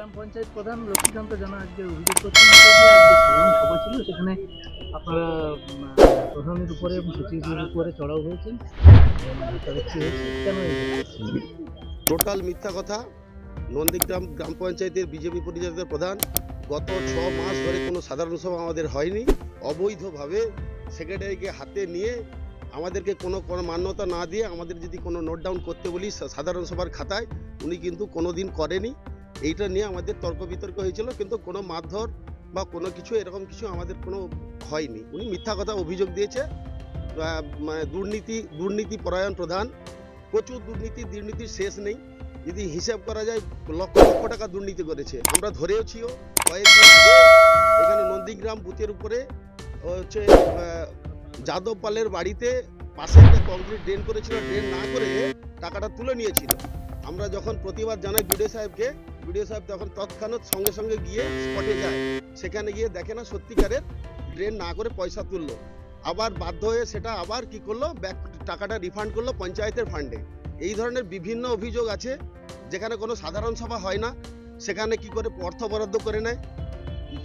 গ্রাম পঞ্চায়েত প্রধান লক্ষ্মীকান্ত জানা আজকে অভিযোগ করছেন সভা ছিল, সেখানে আপনারা প্রধানের উপরে সচিবের উপরে চড়াও হয়েছেন কেন টোটাল মিথ্যা কথা। নন্দীগ্রাম গ্রাম পঞ্চায়েতের বিজেপি পরিচালিত প্রধান গত ছ মাস ধরে কোনো সাধারণ সভা আমাদের হয়নি। অবৈধভাবে সেক্রেটারিকে হাতে নিয়ে আমাদেরকে কোনো কোনো মান্যতা না দিয়ে আমাদের যদি কোনো নোট ডাউন করতে বলি সাধারণ সভার খাতায়, উনি কিন্তু কোনো দিন করেনি। এইটা নিয়ে আমাদের তর্ক বিতর্ক হয়েছিল, কিন্তু কোনো মারধর বা কোনো কিছু, এরকম কিছু আমাদের কোনো হয়নি। উনি মিথ্যা কথা অভিযোগ দিয়েছে। মানে দুর্নীতি দুর্নীতি পরায়ণ প্রধান। প্রচুর দুর্নীতি, দুর্নীতির শেষ নেই। যদি হিসাব করা যায়, লক্ষ লক্ষ টাকা দুর্নীতি করেছে। আমরা ধরেওছিও কয়েকদিন আগে এখানে নন্দীগ্রাম বুথের উপরে হচ্ছে যাদব পালের বাড়িতে পাশে একটা কংক্রিট ড্রেন করেছিল। ড্রেন না করে টাকাটা তুলে নিয়েছিল। আমরা যখন প্রতিবাদ জানাই বিডিও সাহেবকে বিডিও সাহেব তখন তৎক্ষণাৎ সঙ্গে সঙ্গে গিয়ে স্পটে যায়, সেখানে গিয়ে দেখে না সত্যিকারের ড্রেন না করে পয়সা তুললো। আবার বাধ্য হয়ে সেটা আবার কি করল? ব্যাক টাকাটা রিফান্ড করল পঞ্চায়েতের ফান্ডে এই ধরনের বিভিন্ন অভিযোগ আছে, যেখানে কোনো সাধারণ সভা হয় না। সেখানে কি করে অর্থ বরাদ্দ করে নেয়?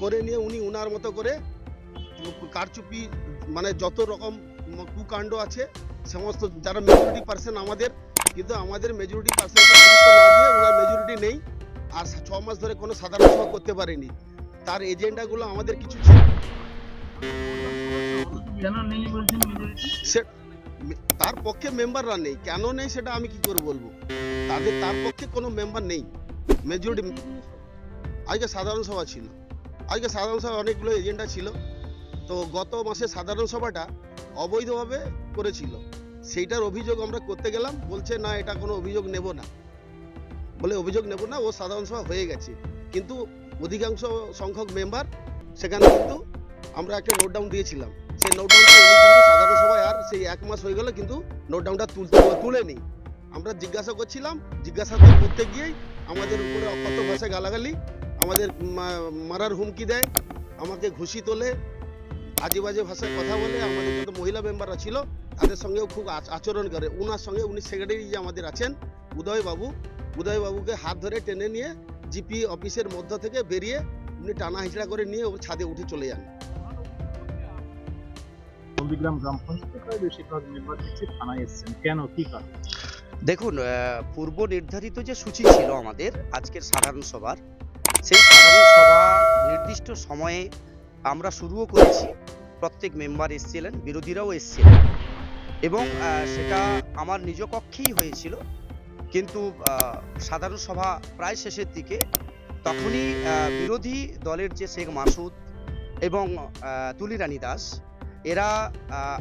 করে নিয়ে উনি উনার মতো করে কারচুপি মানে যত রকম কুকাণ্ড আছে, সমস্ত যারা মেজরিটি পার্সেন্ট আমাদের, কিন্তু আমাদের মেজরিটি পার্সেন্ট না দিয়ে ওনার মেজরিটি নেই। আর ছ মাস ধরে কোনো সাধারণ সভা করতে পারেনি। তার এজেন্ডাগুলো আমাদের কিছু ছিল। তার পক্ষে মেম্বাররা নেই। কেন নেই সেটা আমি কি করে বলব? তাদের তার পক্ষে কোনো মেম্বার নেই। মেজরিটি আজকে সাধারণ সভা ছিল। আজকে সাধারণ সভা অনেকগুলো এজেন্ডা ছিল। তো গত মাসে সাধারণ সভাটা অবৈধভাবে করেছিল। সেইটার অভিযোগ আমরা করতে গেলাম। বলছে না এটা কোনো অভিযোগ নেব না। বলে অভিযোগ নেব না, ও সাধারণ সভা হয়ে গেছে। কিন্তু অধিকাংশ সংখ্যক মেম্বার সেখানে কিন্তু আমরা একটা নোট ডাউন দিয়েছিলাম। সেই নোট ডাউনটা উনি কিন্তু সাধারণ সভায় আর সেই এক মাস হয়ে গেল কিন্তু নোট ডাউনটা তুলতে তুলেনি। আমরা জিজ্ঞাসা করছিলাম, জিজ্ঞাসা করতে গিয়েই আমাদের উপরে অকথ্য ভাষায় গালাগালি, আমাদের মারার হুমকি দেয়, আমাকে ঘুষি তোলে, আজে বাজে ভাষায় কথা বলে, আমাদের যত মহিলা মেম্বাররা ছিল, তাদের সঙ্গেও খুব আচ- আচরণ করে। ওনার সঙ্গে উনি সেক্রেটারি যে আমাদের আছেন উদয় বাবু উদয় বাবুকে হাত ধরে টেনে নিয়ে জিপি অফিসের মধ্য থেকে বেরিয়ে উনি টানা হিচড়া করে নিয়ে ও ছাদে উঠে চলে যান। নন্দীগ্রাম গ্রাম পঞ্চায়েতের বেশিরভাগ মেম্বার দেখছি থানায় এসেছেন। কেন কি কারণ? দেখুন পূর্ব নির্ধারিত যে সূচি ছিল আমাদের আজকের সাধারণ সভার সেই সাধারণ সভা নির্দিষ্ট সময়ে আমরা শুরুও করেছি। প্রত্যেক মেম্বার এসেছিলেন বিরোধীরাও এসেছিলেন। এবং সেটা আমার নিজ কক্ষেই হয়েছিল। কিন্তু সাধারণ সভা প্রায় শেষের দিকে তখনই বিরোধী দলের যে শেখ মাসুদ এবং আহ, তুলিরানী দাস এরা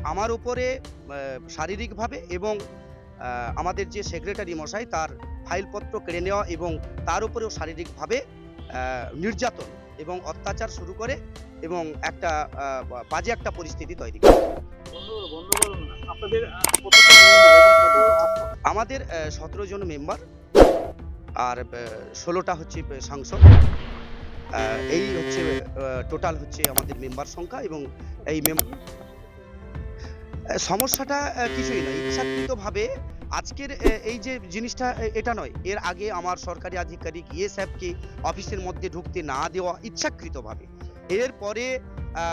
আমার উপরে শারীরিকভাবে এবং আমাদের যে সেক্রেটারি মশাই তার ফাইলপত্র কেড়ে নেওয়া এবং তার উপরেও শারীরিকভাবে নির্যাতন এবং অত্যাচার শুরু করে এবং একটা বাজে একটা পরিস্থিতি তৈরি করে। আমাদের সতেরো জন মেম্বার আর ষোলোটা হচ্ছে সাংসদ। এই হচ্ছে টোটাল হচ্ছে আমাদের মেম্বার সংখ্যা এবং এই সমস্যাটা কিছুই নয়। ইচ্ছাকৃতভাবে আজকের এই যে জিনিসটা এটা নয়। এর আগে আমার সরকারি আধিকারিক ইয়ে সাহেবকে অফিসের মধ্যে ঢুকতে না দেওয়া ইচ্ছাকৃতভাবে। এরপরে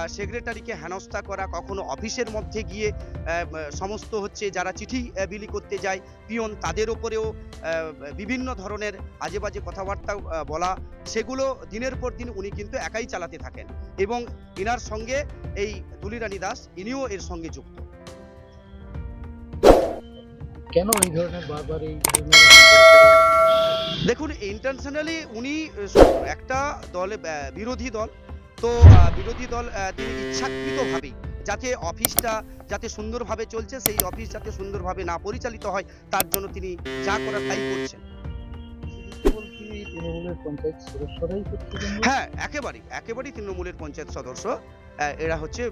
সেক্রেটারিকে হেনস্থা করা কখনো অফিসের মধ্যে গিয়ে সমস্ত হচ্ছে যারা চিঠি বিলি করতে যায় পিয়ন তাদের ওপরেও বিভিন্ন ধরনের আজে বাজে কথাবার্তা বলা সেগুলো দিনের পর দিন উনি কিন্তু একাই চালাতে থাকেন এবং ইনার সঙ্গে এই তুলিরানী দাস ইনিও এর সঙ্গে যুক্ত। কেন এই ধরনের বারবার এই দেখুন ইন্টারন্যাশনালি উনি একটা দলে বিরোধী দল তো বিরোধী দল তিনি ইচ্ছাকৃতভাবেই যাতে অফিসটা যাতে সুন্দরভাবে চলছে সেই অফিস যাতে সুন্দরভাবে না পরিচালিত হয় তার জন্য তিনি যা করার তাই করছেন? হ্যাঁ একেবারেই একেবারেই তৃণমূলের পঞ্চায়েত সদস্য। এরা হচ্ছে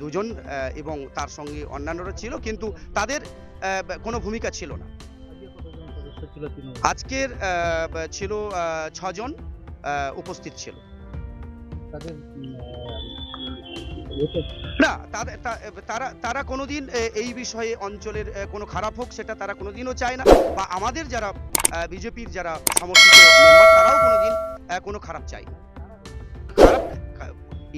দুজন এবং তার সঙ্গে অন্যান্যরা ছিল কিন্তু তাদের কোনো ভূমিকা ছিল না। আজকের ছিল ছজন উপস্থিত ছিল। তাদের না তারা তারা কোনোদিন এই বিষয়ে অঞ্চলের কোনো খারাপ হোক, সেটা তারা কোনোদিনও চায় না। বা আমাদের যারা বিজেপির যারা সমর্থিত মেম্বার, তারাও কোনোদিন কোনো খারাপ চাই। খারাপ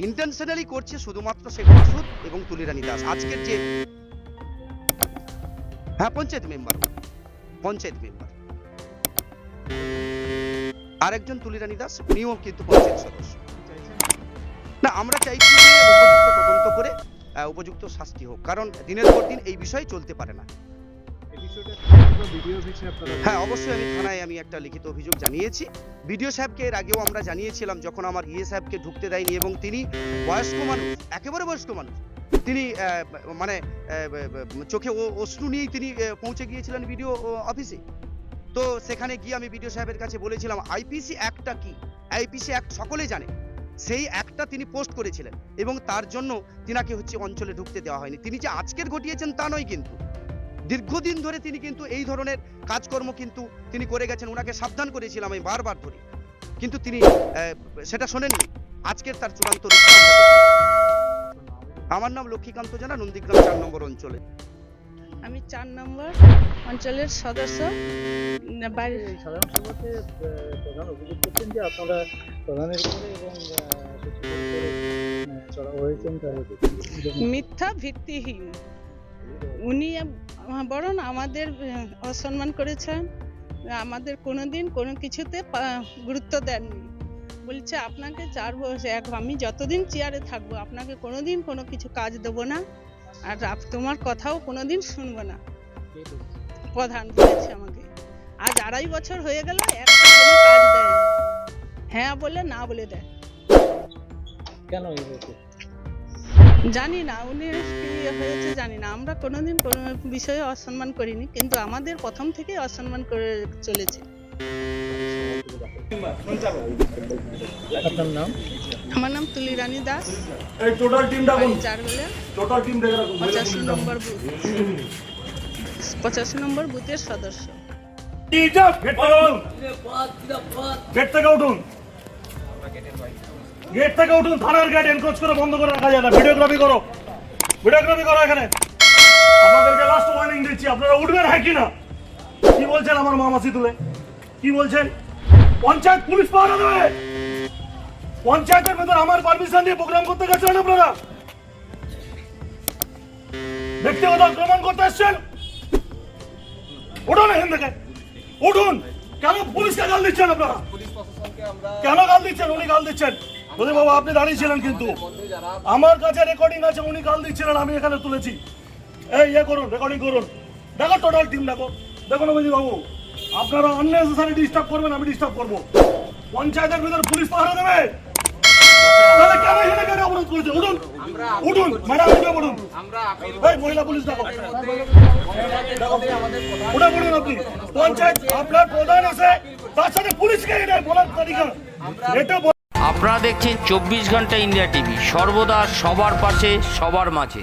ইন্টেনশনালি করছে শুধুমাত্র শেখ মাসুদ এবং তুলিরানী দাস। আজকের যে হ্যাঁ পঞ্চায়েত মেম্বার পঞ্চায়েত মেম্বার। আরেকজন তুলিরানী দাস উনিও কিন্তু পঞ্চায়েত সদস্য। না আমরা চাইছি যে উপযুক্ত তদন্ত করে উপযুক্ত শাস্তি হোক। কারণ দিনের পর দিন এই বিষয় চলতে পারে না। হ্যাঁ অবশ্যই আমি থানায় আমি একটা লিখিত অভিযোগ জানিয়েছি। বিডিও সাহেবকে এর আগেও আমরা জানিয়েছিলাম যখন আমার ইয়ে সাহেবকে ঢুকতে দেয়নি এবং তিনি বয়স্ক মানুষ একেবারে বয়স্ক মানুষ। তিনি মানে চোখে ও- অশ্রু নিয়েই তিনি পৌঁছে গিয়েছিলেন বিডিও অফিসে। তো সেখানে গিয়ে আমি বিডিও সাহেবের কাছে বলেছিলাম আইপিসি অ্যাক্টটা কি? আইপিসি অ্যাক্ট সকলে জানে। সেই একটা তিনি পোস্ট করেছিলেন এবং তার জন্য তিনাকে হচ্ছে অঞ্চলে ঢুকতে দেওয়া হয়নি। তিনি যে আজকের ঘটিয়েছেন তা নয় কিন্তু। দীর্ঘদিন ধরে তিনি কিন্তু এই ধরনের কাজকর্ম কিন্তু তিনি করে গেছেন। ওনাকে সাবধান করেছিলাম আমি বারবার ধরে। কিন্তু তিনি সেটা শোনেননি। আজকের তার চূড়ান্ত। আমার নাম লক্ষ্মীকান্ত জানা, নন্দীগ্রাম চার নম্বর অঞ্চলে। আমি চার নম্বর অঞ্চলের সদস্য উম, সাধারণ সভাতে প্রধান অভিযোগ করছেন যে আপনারা প্রধানের উপরে এবং আহ, সচিবের উপরে আহ, চড়াও হয়েছেন মিথ্যা ভিত্তিহীন। উনি বরং আমাদের অসম্মান করেছেন। আমাদের কোনোদিন কোনো কিছুতে গুরুত্ব দেননি। বলছে আপনাকে চার বছর এক আমি যতদিন চেয়ারে থাকব আপনাকে কোনোদিন কোনো কিছু কাজ দেবো না। আর তোমার কথাও কোনোদিন শুনব না। প্রধান বলেছে আমাকে। আজ আড়াই বছর হয়ে গেল একটা কোনো কাজ দেয় হ্যাঁ বলে না বলে দেয়। কেন জানি না উনি কি হয়েছে জানি না। আমরা কোনোদিন কোনো বিষয়ে অসম্মান করিনি কিন্তু আমাদের প্রথম থেকেই অসম্মান করে চলেছে। আপনার নাম? আমার নাম তুলি রানী দাস। এই টোটাল টিমটা কোন? বাড়ি চারবেলা টোটাল টিম দেখে রাখুন পঁচাশি নম্বর বুথ পঁচাশি নম্বর বুথের সদস্য। গেট থেকে উঠুন। গেট থেকে উঠুন। গেট থেকে উঠুন থানার গেট এনক্রোচ করে বন্ধ করে রাখা যায় না। ভিডিওগ্রাফি করো। ভিডিওগ্রাফি করো এখানে। আপনাদেরকে লাস্ট ওয়ার্নিং দিচ্ছি আপনারা উঠবেন হ্যাঁ কিনা? কি বলছেন আমার মামাসি তুলে? কি বলছেন? পঞ্চায়েত পুলিশ পাহারা দেবে। পঞ্চায়েতের ভেতর আমার পারমিশন দিয়ে প্রোগ্রাম করতে গেছিলেন আপনারা? ব্যক্তিগত আক্রমণ করতে এসছেন? উঠুন এখান থেকে। উঠুন। কেন পুলিশকে গাল দিচ্ছেন আপনারা? কেন গাল দিচ্ছেন? উনি গাল দিচ্ছেন। বলি বাবা আপনি দাঁড়িয়ে ছিলেন কিন্তু। আমার কাছে রেকর্ডিং আছে, উনি গাল দিচ্ছিলেন, আমি এখানে তুলেছি। এই ইয়ে করুন রেকর্ডিং করুন। দেখো টোটাল টিম দেখো। দেখুন অভিজি বাবু আপনারা আননেসেসারি ডিস্টার্ব করবেন আমি ডিস্টার্ব করব। পঞ্চায়েতের ভিতরে পুলিশ পাহারা দেবে। তাহলে কেন এখানে কেন অবরোধ করেছে? উঠুন উঠুন ম্যাডাম উঠে পড়ুন। এই মহিলা পুলিশ দেখো। আপনি। পঞ্চায়েত আপনার প্রধান আছে তার সাথে পুলিশকে এটা বলার তালিকা। এটা আপনারা দেখছেন চব্বিশ ঘণ্টা ইন্ডিয়া টিভি সর্বদা সবার পাশে সবার মাঝে।